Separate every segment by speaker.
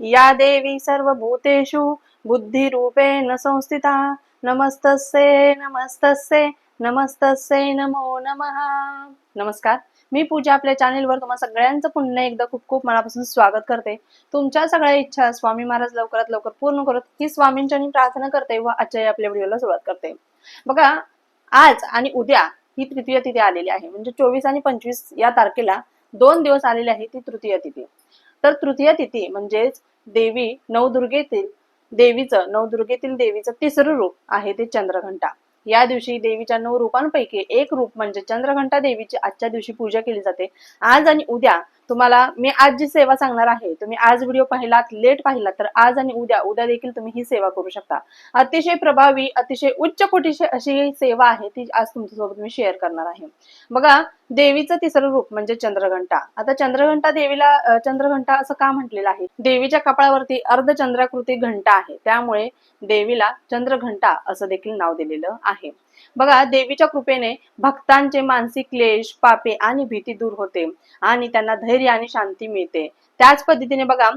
Speaker 1: या देवी सर्वभूतेषु बुद्धिरूपेण संस्थिता। नमस्तस्ये नमस्तस्ये नमस्तस्ये नमो नमः। नमस्कार मी पूजा आपल्या चॅनेलवर तुम्हा सगळ्यांचं पुन्हा एकदा खूप खूप मनापासून स्वागत करते. तुमच्या सगळ्या इच्छा स्वामी महाराज लवकरात लवकर पूर्ण करत ही स्वामींच्या मी प्रार्थना करते व आजच्या आपल्या व्हिडिओला सुरुवात करते. बघा आज आणि उद्या ही तृतीय तिथी आलेली आहे. म्हणजे चोवीस आणि पंचवीस या तारखेला दोन दिवस आलेली आहे ती तृतीय तिथी. तर तृतीय तिथी म्हणजेच देवी नवदुर्गेतील देवीचं नवदुर्गेतील देवीचं तिसरं रूप आहे ते चंद्रघंटा. या दिवशी देवीच्या नऊ रूपांपैकी एक रूप म्हणजे चंद्रघंटा देवीची आजच्या दिवशी पूजा केली जाते. आज आणि उद्या तुम्हाला मी आज जी सेवा सांगणार आहे तुम्ही आज व्हिडिओ पाहिलात लेट पाहिलात तर आज आणि उद्या उद्या देखील तुम्ही ही सेवा करू शकता. अतिशय प्रभावी अतिशय उच्च कोटीची अशी सेवा आहे ती आज तुमच्यासोबत मी शेअर करणार आहे. बघा देवीचं तिसरं रूप म्हणजे चंद्रघंटा. आता चंद्रघंटा देवीला चंद्रघंटा असं का म्हटलेलं आहे? देवीच्या कपाळावरती अर्धचंद्राकृती घंटा आहे. त्यामुळे देवीला चंद्रघंटा असं देखील नाव दिलेलं आहे. बघा देवीच्या कृपेने भक्तांचे मानसिक क्लेश पापे आणि भीती दूर होते आणि त्यांना धैर्य आणि शांती मिळते. त्याच पद्धतीने बघा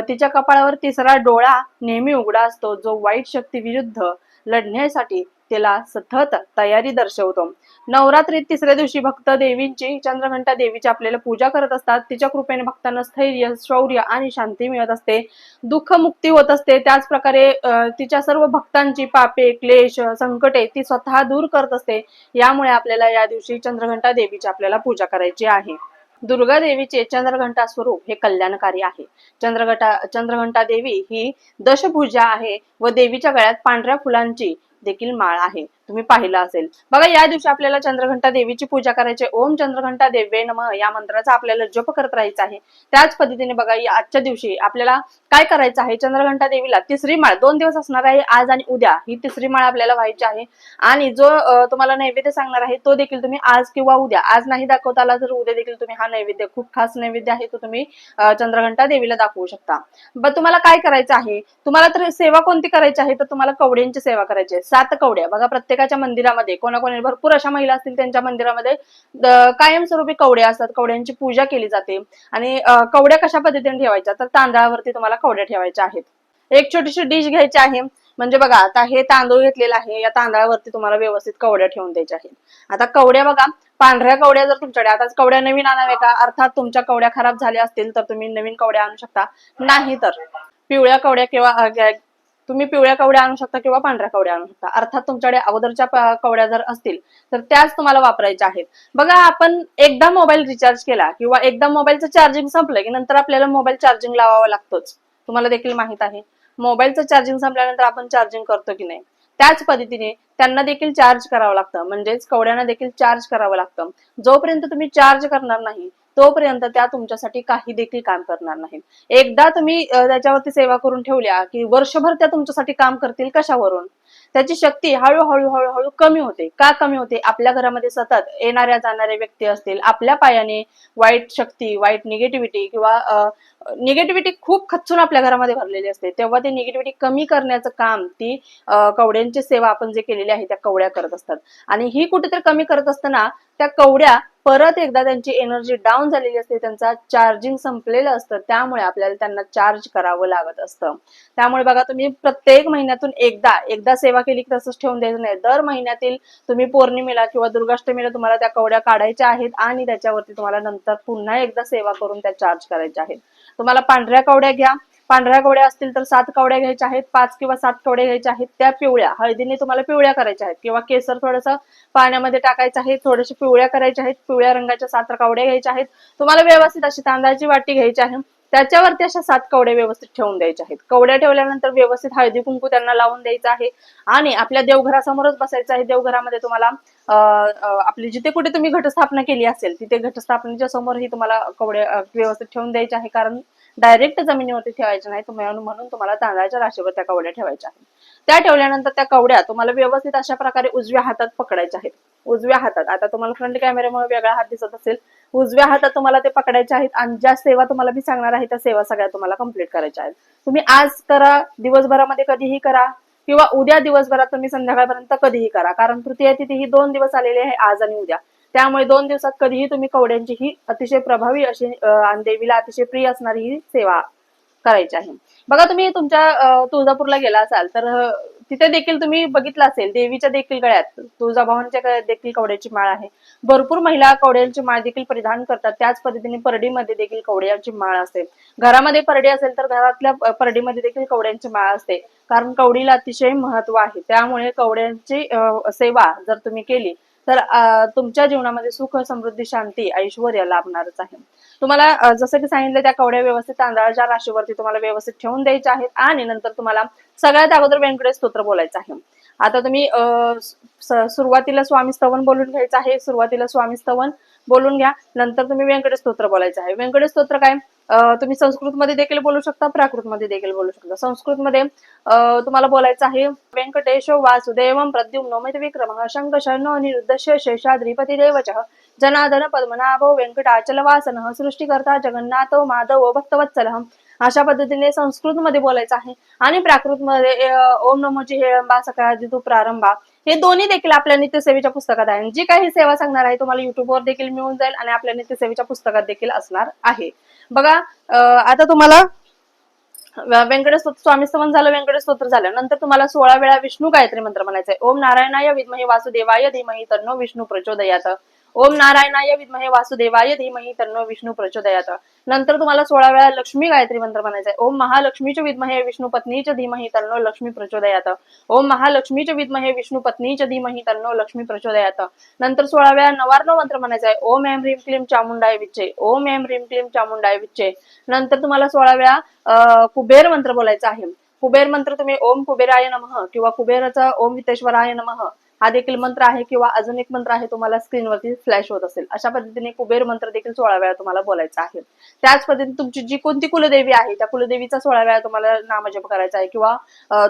Speaker 1: तिच्या कपाळावर तिसरा डोळा नेहमी उघडा असतो जो वाईट शक्ती विरुद्ध लढण्यासाठी भक्तीला सतत तयारी दर्शवतो. नवरात्रीत तिसऱ्या दिवशी भक्त देवींची चंद्रघंटा देवीची आपल्याला पूजा करत असतात. तिच्या कृपेने भक्तांना स्थैर्य शौर्य आणि शांती मिळत असते. दुःख मुक्ती होत असते. त्याच प्रकारे तिच्या सर्व भक्तांची पापे क्लेश संकटे ती स्वतः दूर करत असते. यामुळे आपल्याला या दिवशी चंद्रघंटा देवीची आपल्याला पूजा करायची आहे. दुर्गा देवीचे चंद्रघंटा स्वरूप हे कल्याणकारी आहे. चंद्रघटा चंद्रघंटा देवी ही दशभुजा आहे व देवीच्या गळ्यात पांढऱ्या फुलांची देखील माळ आहे. तुम्ही पाहिलं असेल. बघा या दिवशी आपल्याला चंद्रघंटा देवीची पूजा करायची ओम चंद्रघंटा देवे नम या मंत्राचा आपल्याला जप करत राहायचा आहे. त्याच पद्धतीने बघा आजच्या दिवशी आपल्याला काय करायचं आहे? चंद्रघंटा देवीला तिसरी माळ दोन दिवस असणार आहे आज आणि उद्या. ही तिसरी माळ आपल्याला व्हायची आहे. आणि जो तुम्हाला नैवेद्य सांगणार आहे तो देखील तुम्ही आज किंवा उद्या. आज नाही दाखवता आला तर उद्या देखील तुम्ही हा नैवेद्य खूप खास नैवेद्य आहे तो तुम्ही चंद्रघंटा देवीला दाखवू शकता. बट तुम्हाला काय करायचं आहे? तुम्हाला तर सेवा कोणती करायची आहे? तर तुम्हाला कवड्यांची सेवा करायची आहे. सात कवड्या. बघा प्रत्येक प्रत्येकाच्या मंदिरामध्ये कोणाकोणी भरपूर अशा महिला असतील त्यांच्या मंदिरामध्ये कायमस्वरूपी कवड्या असतात. कवड्यांची पूजा केली जाते. आणि कवड्या कशा पद्धतीने ठेवायच्या? तर तांदळावरती तुम्हाला कवड्या ठेवायच्या आहेत. एक छोटीशी डिश घ्यायची आहे. म्हणजे बघा आता हे तांदूळ घेतलेला आहे. या तांदळावरती तुम्हाला व्यवस्थित कवड्या ठेवून द्यायच्या आहेत. आता कवड्या बघा पांढऱ्या कवड्या जर तुमच्याकडे आता कवड्या नवीन आणाव्या का? अर्थात तुमच्या कवड्या खराब झाल्या असतील तर तुम्ही नवीन कवड्या आणू शकता. नाही तर पिवळ्या कवड्या किंवा तुम्ही पिवळ्या कवड्या आणू शकता किंवा पांढऱ्या कवड्या आणू शकता. अर्थात तुमच्याकडे अगोदरच्या कवड्या जर असतील तर त्याच तुम्हाला वापरायच्या आहेत. बघा आपण एकदा मोबाईल रिचार्ज केला किंवा एकदा मोबाईलचं चार्जिंग संपलं की नंतर आपल्याला मोबाईल चार्जिंग लावावा लागतोच. तुम्हाला देखील माहीत आहे. मोबाईलचं चार्जिंग संपल्यानंतर आपण चार्जिंग करतो की नाही? त्याच पद्धतीने त्यांना देखील चार्ज करावं लागतं. म्हणजेच कवड्यांना देखील चार्ज करावं लागतं. जोपर्यंत तुम्ही चार्ज करणार नाही तोपर्यंत त्या तुमच्यासाठी काही देखील काम करणार नाहीत. एकदा तुम्ही त्याच्यावरती सेवा करून ठेवल्या की वर्षभर त्या तुमच्यासाठी काम करतील कशावरून? त्याची शक्ती हळूहळू हळूहळू कमी होते. का कमी होते? आपल्या घरामध्ये सतत येणाऱ्या जाणाऱ्या व्यक्ती असतील आपल्या पायाने वाईट शक्ती वाईट निगेटिव्हिटी किंवा निगेटिव्हिटी खूप खचून आपल्या घरामध्ये भरलेली असते. तेव्हा ती निगेटिव्हिटी कमी करण्याचं काम ती कवड्यांची सेवा आपण जे केलेली आहे त्या कवड्या करत असतात. आणि ही कुठेतरी कमी करत असताना त्या कवड्या परत एकदा त्यांची एनर्जी डाऊन झालेली असते त्यांचा चार्जिंग संपलेलं असतं त्यामुळे आपल्याला त्यांना चार्ज करावं लागत असतं. त्यामुळे बघा तुम्ही प्रत्येक महिन्यातून एकदा एकदा सेवा केली की तसंच ठेवून द्यायचं नाही. दर महिन्यातील तुम्ही पौर्णिमेला किंवा दुर्गाष्टमीला तुम्हाला त्या कवड्या काढायच्या आहेत आणि त्याच्यावरती तुम्हाला नंतर पुन्हा एकदा सेवा करून त्या चार्ज करायच्या आहेत. तुम्हाला पांढऱ्या कवड्या घ्या. पांढऱ्या कवड्या असतील तर सात कवड्या घ्यायच्या आहेत पाच किंवा सात कवड्या घ्यायच्या आहेत. त्या पिवळ्या हळदीने तुम्हाला पिवळ्या करायच्या आहेत किंवा केसर थोडंसं पाण्यामध्ये टाकायचं आहे थोडेसे पिवळ्या करायच्या आहेत पिवळ्या रंगाच्या सात कवड्या घ्यायच्या आहेत. तुम्हाला व्यवस्थित अशी तांदळाची वाटी घ्यायची आहे. त्याच्यावरती अशा सात कवड्या व्यवस्थित ठेवून द्यायच्या आहेत. कवड्या ठेवल्यानंतर व्यवस्थित हळदी कुंकू त्यांना लावून द्यायचं आहे. आणि आपल्या देवघरासमोरच बसायचं आहे. देवघरामध्ये तुम्हाला आपली जिथे कुठे तुम्ही घटस्थापना केली असेल तिथे घटस्थापनेच्या समोरही तुम्हाला कवड्या व्यवस्थित ठेवून द्यायचे आहे. कारण डायरेक्ट जमिनीवरती ठेवायच्या नाही. तुम्हाला म्हणून तुम्हाला तांदळाच्या राशीवर त्या कवड्या ठेवायच्या आहेत. त्या ठेवल्यानंतर त्या कवड्या तुम्हाला व्यवस्थित अशा प्रकारे उजव्या हातात पकडायच्या आहेत. उजव्या हातात. आता तुम्हाला फ्रंट कॅमेऱ्यामुळे वेगळा हात दिसत असेल. उजव्या हातात तुम्हाला ते पकडायचे आहेत आणि ज्या सेवा तुम्हाला मी सांगणार आहे त्या सेवा सगळ्या तुम्हाला कंप्लीट करायच्या आहेत. तुम्ही आज करा दिवसभरामध्ये कधीही करा किंवा उद्या दिवसभरात तुम्ही संध्याकाळपर्यंत कधीही करा. कारण तृतीय तिथी ही दोन दिवस आलेली आहे आज आणि उद्या. त्यामुळे दोन दिवसात कधीही तुम्ही कवड्यांची ही अतिशय प्रभावी अशी आणि देवीला अतिशय प्रिय असणारी ही सेवा करायची आहे. बघा तुम्ही तुमच्या तुळजापूरला गेला असाल तर तिथे देखील तुम्ही बघितलं असेल देवीच्या देखील गळ्यात तुळजाभवानीच्या देखील कवड्याची माळ आहे. भरपूर महिला कवड्यांची माळ देखील परिधान करतात. त्याच पद्धतीने परडीमध्ये देखील कवड्याची माळ असते. घरामध्ये परडी असेल तर घरातल्या परडीमध्ये देखील कवड्यांची माळ असते. कारण कवडीला अतिशय महत्त्व आहे. त्यामुळे कवड्यांची सेवा जर तुम्ही केली तर तुमच्या जीवनामध्ये सुख समृद्धी शांती ऐश्वर लाभणारच आहे. तुम्हाला जसं की सांगितलं त्या कवड्या व्यवस्थित तांदळाच्या राशीवरती तुम्हाला व्यवस्थित ठेवून द्यायच्या आहेत आणि नंतर तुम्हाला सगळ्यात अगोदर व्यंकटेश स्तोत्र बोलायचं आहे. आता तुम्ही अं, सुरुवातीला स्वामी स्तवन बोलून घ्यायचं आहे सुरुवातीला स्वामी स्तवन बोलून घ्या नंतर तुम्ही व्यंकटेश स्तोत्र बोलायचं आहे. व्यंकटेश स्तोत्र काय? तुम्ही संस्कृत मध्ये देखील बोलू शकता प्राकृतमध्ये देखील बोलू शकता. संस्कृतमध्ये अं, तुम्हाला बोलायचं आहे व्यंकटेशो वासुदेवम प्रद्युम्नो मित विक्रम शंख शनो निरुद्धश शेषाद्रिपती देवच जनार्दन पद्मनाभो व्यंकटाचल वासन सृष्टीकर्ता जगन्नाथो माधव भक्तवत्सल। अशा पद्धतीने संस्कृत मध्ये बोलायचं आहे. आणि प्राकृत मध्ये ओम नमोची हेळंबा सकाळ तू प्रारंभा हे दोन्ही देखील आपल्या नित्यसेवेच्या पुस्तकात आहे. जी काही सेवा सांगणार आहे तुम्हाला युट्यूबवर देखील मिळून जाईल आणि आपल्या नित्यसेवेच्या पुस्तकात देखील असणार आहे. बघा अं, आता तुम्हाला व्यंकटेश स्वामी स्तवन झालं व्यंकटेश स्तोत्र झालं. नंतर तुम्हाला सोळा वेळा विष्णू गायत्री मंत्र म्हणायचं आहे ओम नारायणाय विद्महे वासुदेवाय धीमही तन्नो विष्णू प्रचोदयात. ओम नारायणाय विद्महे वासुदेवाय धीमहि तन्नो विष्णू प्रचोदयात. नंतर तुम्हाला सोळा वेळा लक्ष्मी गायत्री मंत्र म्हणायचा आहे ओम महालक्ष्मीच विद्महे विष्णू पत्नीच धीमहि तन्नो लक्ष्मी प्रचोदयात. ओम महालक्ष्मीच विद्महे विष्णू पत्नीच धीमही तन्नो लक्ष्मी प्रचोदयात. नंतर सोळा वेळा नवार्णव मंत्र म्हणायचा आहे ओम एम ह्रीम क्लीम चामुंडाय विच्चे. ओम एम ह्रीम क्लीम चामुंडाय विच्चे. नंतर तुम्हाला सोळा वेळा अं, कुबेर मंत्र बोलायचा आहे. कुबेर मंत्र तुम्ही ओम कुबेराय नमः किंवा कुबेराचा ओम वितेश्वराय नमः हा देखील मंत्र आहे किंवा अजून एक मंत्र आहे तुम्हाला स्क्रीनवरती फ्लॅश होत असेल. अशा पद्धतीने कुबेर मंत्र देखील सोळा वेळा तुम्हाला बोलायचा आहे. त्याच पद्धतीने तुमची जी कोणती कुलदेवी आहे त्या कुलदेवीचा सोळा वेळा तुम्हाला नामजप करायचा आहे किंवा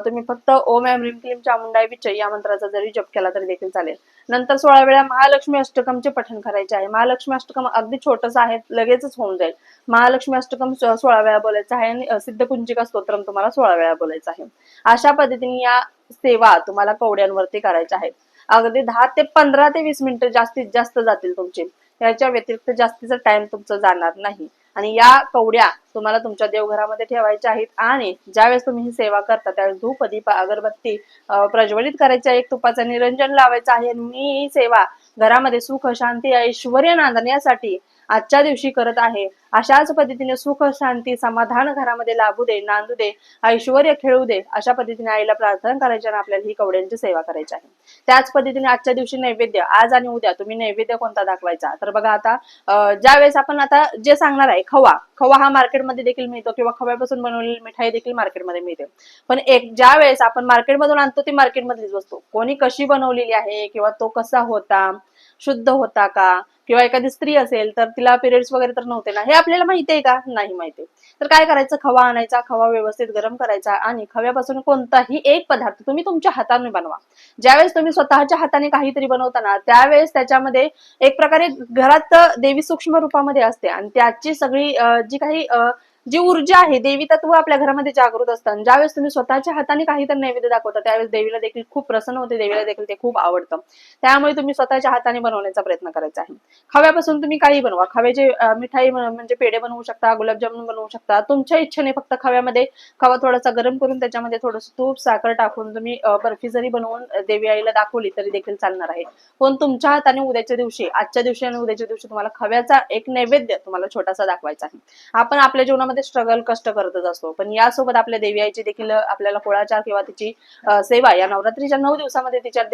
Speaker 1: तुम्ही फक्त ओम एम ह्रीम क्लीम चामुंडाय विचय या मंत्राचा जरी जप केला तरी देखील चालेल. नंतर सोळा वेळा महालक्ष्मी अष्टकमचे पठण करायचे आहे. महालक्ष्मी अष्टकम अगदी छोटस आहे लगेचच होऊन जाईल. महालक्ष्मी अष्टकम सोळा वेळा बोलायचं आहे आणि सिद्धकुंजिका स्तोत्रम तुम्हाला सोळा वेळा बोलायचं आहे. अशा पद्धतीने या सेवा तुम्हाला कवड्यांवरती करायच्या आहेत. अगदी दहा ते पंधरा ते वीस मिनिटं जास्तीत जास्त जातील तुमचे. याच्या व्यतिरिक्त जास्तीचा टाइम तुमचं जाणार नाही. आणि या कवड्या तुम्हाला तुमच्या देवघरामध्ये ठेवायच्या आहेत. आणि ज्यावेळेस तुम्ही ही सेवा करता त्यावेळेस धूप दीप अगरबत्ती प्रज्वलित करायची आहे एक तुपाचं निरंजन लावायचं आहे. आणि मी ही सेवा घरामध्ये सुख शांती ऐश्वर नांदण्यासाठी आजच्या दिवशी करत आहे. अशाच पद्धतीने सुख शांती समाधान घरामध्ये लाभू दे नांदू दे ऐश्वर खेळू दे अशा पद्धतीने आईला प्रार्थना करायची आणि आपल्याला ही कवड्यांची सेवा करायची आहे. त्याच पद्धतीने आजच्या दिवशी नैवेद्य आज आणि उद्या तुम्ही नैवेद्य कोणता दाखवायचा? तर बघा आता ज्या ज्यावेळेस आपण आता जे सांगणार आहे खवा खवा हा मार्केटमध्ये देखील मिळतो किंवा खव्यापासून बनवलेली मिठाई देखील मार्केटमध्ये मिळते. पण एक ज्या वेळेस आपण मार्केटमधून आणतो ती मार्केटमधलीच वस्तू. कोणी कशी बनवलेली आहे किंवा तो कसा होता शुद्ध होता का? किंवा एखादी स्त्री असेल तर तिला पिरियड्स वगैरे तर नव्हते ना. हे आपल्याला माहिती आहे का? नाही माहिती तर काय करायचं? खवा आणायचा खवा व्यवस्थित गरम करायचा आणि खव्यापासून कोणताही एक पदार्थ तुम्ही तुमच्या हाताने बनवा. ज्यावेळेस तुम्ही स्वतःच्या हाताने काहीतरी बनवताना त्यावेळेस त्याच्यामध्ये एक प्रकारे घरात देवी सूक्ष्म रूपामध्ये असते आणि त्याची सगळी जी काही अं, जी ऊर्जा आहे देवी तत्व आपल्या घरामध्ये जागृत असतात. ज्यावेळेस तुम्ही स्वतःच्या हाताने काहीतरी नैवेद्य दाखवता त्यावेळेस देवीला देखील खूप प्रसन्न होते देवीला देखील ते खूप आवडतं. त्यामुळे तुम्ही स्वतःच्या हाताने बनवण्याचा प्रयत्न करायचा आहे. खव्यापासून तुम्ही काही बनवा. खव्याचे मिठाई म्हणजे पेढे बनवू शकता गुलाबजामुन बनवू शकता. तुमच्या इच्छेने फक्त खव्यामध्ये खवा थोडासा गरम करून त्याच्यामध्ये थोडंसं तूप साखर टाकून तुम्ही बर्फी जरी बनवून देवी आईला दाखवली तरी देखील चालणार आहे. पण तुमच्या हाताने उद्याच्या दिवशी आजच्या दिवशी आणि उद्याच्या दिवशी तुम्हाला खव्याचा एक नैवेद्य तुम्हाला छोटासा दाखवायचा आहे. आपण आपल्या जीवनामध्ये स्ट्रगल कष्ट करतच असतो. पण यासोबत आपल्या देवी आईची देखील आपल्याला कुळाचार किंवा तिची सेवा या नवरात्रीच्या नऊ दिवसामध्ये तिच्या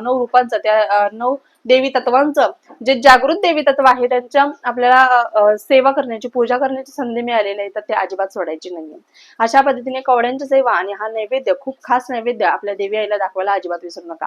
Speaker 1: नऊ रूपांचं त्या नऊ देवी तत्वांचं जे जागृत देवी तत्व आहे त्यांच्या आपल्याला सेवा करण्याची पूजा करण्याची संधी मिळालेली आहे तर ते अजिबात सोडायची नाहीये. अशा पद्धतीने कवड्यांची सेवा आणि हा नैवेद्य खूप खास नैवेद्य आपल्या देवी आईला दाखवायला अजिबात विसरू नका.